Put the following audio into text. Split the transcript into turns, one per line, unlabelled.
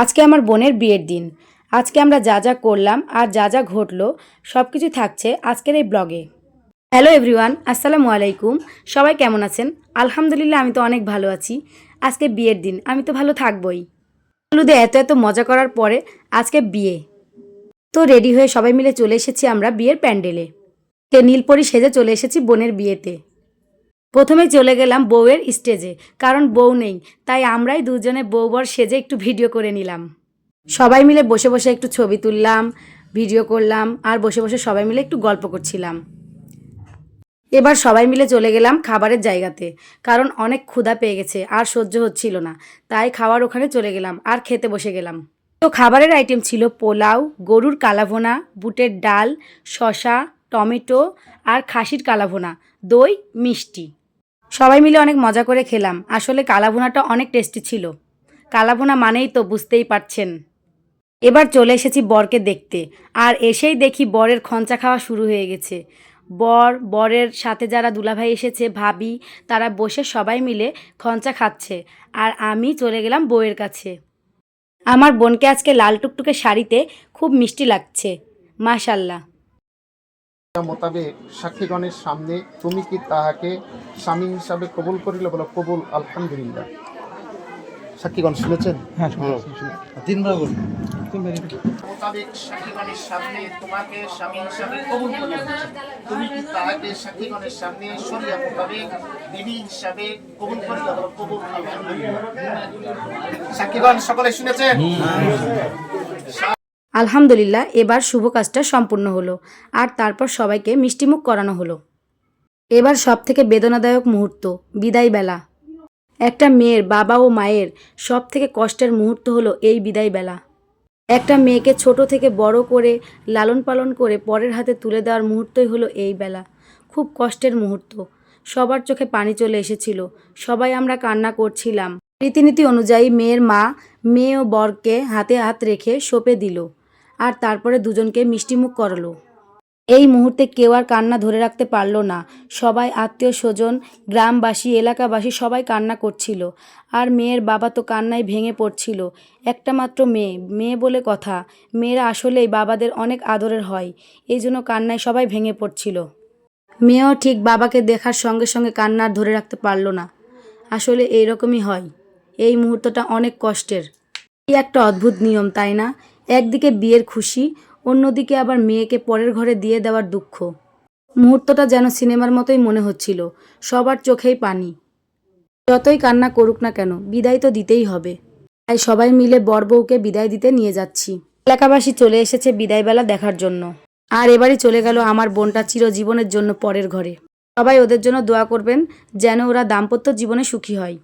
আজকে আমার বোনের বিয়ের দিন। আজকে আমরা যা যা করলাম আর যা যা ঘটলো সব কিছু থাকছে আজকের এই ব্লগে। হ্যালো এভরিওয়ান, আসসালামু আলাইকুম। সবাই কেমন আছেন? আলহামদুলিল্লাহ, আমি তো অনেক ভালো আছি। আজকে বিয়ের দিন, আমি তো ভালো থাকবই। হলুদে এত এত মজা করার পরে আজকে বিয়ে। তো রেডি হয়ে সবাই মিলে চলে এসেছি আমরা বিয়ের প্যান্ডেলে। কে নীলপরি সেজে চলে এসেছি বোনের বিয়েতে। প্রথমে চলে গেলাম বউয়ের স্টেজে, কারণ বউ নেই, তাই আমরাই দুজনে বউ বর সেজে একটু ভিডিও করে নিলাম। সবাই মিলে বসে বসে একটু ছবি তুললাম, ভিডিও করলাম, আর বসে বসে সবাই মিলে একটু গল্প করছিলাম। এবার সবাই মিলে চলে গেলাম খাবারের জায়গাতে, কারণ অনেক ক্ষুধা পেয়ে গেছে, আর সহ্য হচ্ছিল না, তাই খাওয়ার ওখানে চলে গেলাম, আর খেতে বসে গেলাম। তো খাবারের আইটেম ছিল পোলাও, গরুর কালাভোনা, বুটের ডাল শশা টমেটো, আর খাসির কালাভোনা, দই, মিষ্টি। সবাই মিলে অনেক মজা করে খেলাম। আসলে কালাভুনাটা অনেক টেস্টি ছিল। কালাভুনা মানেই তো বুঝতেই পারছেন। এবার চলে এসেছি বরকে দেখতে। আর এসেই দেখি বরের খঞ্চা খাওয়া শুরু হয়ে গেছে। বর, বরের সাথে যারা দুলাভাই এসেছে, ভাবি, তারা বসে সবাই মিলে খঞ্চা খাচ্ছে। আর আমি চলে গেলাম বউয়ের কাছে। আমার বোনকে আজকে লাল টুকটুকে শাড়িতে খুব মিষ্টি লাগছে। মাশাল্লাহ।
মোতাবেক সাক্ষীগণের সামনে তুমি কি তাহাকে স্বামী হিসাবে কবুল করিলে বলো? কবুল আলহামদুলিল্লাহ। সাক্ষীগণ শুনেছেন?
হ্যাঁ তিনবার বলুন।
মোতাবেক সাক্ষীগণের সামনে তোমাকে স্বামী হিসাবে কবুল করিলে তুমি কি তাহাকে সাক্ষীগণের সামনে শরিয়া মোতাবেক বিবি হিসাবে কবুল করিলে বলো? কবুল আলহামদুলিল্লাহ। সাক্ষীগণ সকলে শুনেছেন?
আলহামদুলিল্লাহ, এবার শুভ কাজটা সম্পূর্ণ হলো। আর তারপর সবাইকে মিষ্টিমুখ করানো হলো। এবার সব থেকে বেদনাদায়ক মুহূর্ত বিদায় বেলা একটা মেয়ের বাবা ও মায়ের সব থেকে কষ্টের মুহূর্ত হলো এই বিদায় বেলা একটা মেয়েকে ছোট থেকে বড় করে লালন পালন করে পরের হাতে তুলে দেওয়ার মুহূর্তই হলো এই বেলা। খুব কষ্টের মুহূর্ত। সবার চোখে পানি চলে এসেছিল। সবাই আমরা কান্না করছিলাম। রীতিনীতি অনুযায়ী মেয়ের মা মেয়ে ও বরকে হাতে হাত রেখে সঁপে দিল। আর তারপরে দুজনকে মিষ্টিমুখ করালো। এই মুহূর্তে কেউ আর কান্না ধরে রাখতে পারল না। সবাই আত্মীয় স্বজন, গ্রামবাসী, এলাকাবাসী সবাই কান্না করছিল। আর মেয়ের বাবা তো কান্নায় ভেঙে পড়ছিল। একটা মাত্র মেয়ে মেয়ে বলে কথা। মেয়েরা আসলেই বাবাদের অনেক আদরের হয়। এই জন্য কান্নায় সবাই ভেঙে পড়ছিল। মেয়েও ঠিক বাবাকে দেখার সঙ্গে সঙ্গে কান্না আর ধরে রাখতে পারল না। আসলে এইরকমই হয়। এই মুহূর্তটা অনেক কষ্টের। এই একটা অদ্ভুত নিয়ম, তাই না? একদিকে বিয়ের খুশি, অন্যদিকে আবার মেয়েকে পরের ঘরে দিয়ে দেওয়ার দুঃখ। মুহূর্তটা যেন সিনেমার মতোই মনে হচ্ছিল, সবার চোখেই পানি। যতই কান্না করুক না কেন, বিদায় তো দিতেই হবে। তাই সবাই মিলে বর বউকে বিদায় দিতে নিয়ে যাচ্ছি। এলাকাবাসী চলে এসেছে বিদায়বেলা দেখার জন্য। আর এবারই চলে গেল আমার বোনটা চিরজীবনের জন্য পরের ঘরে। সবাই ওদের জন্য দোয়া করবেন, যেন ওরা দাম্পত্য জীবনে সুখী হয়।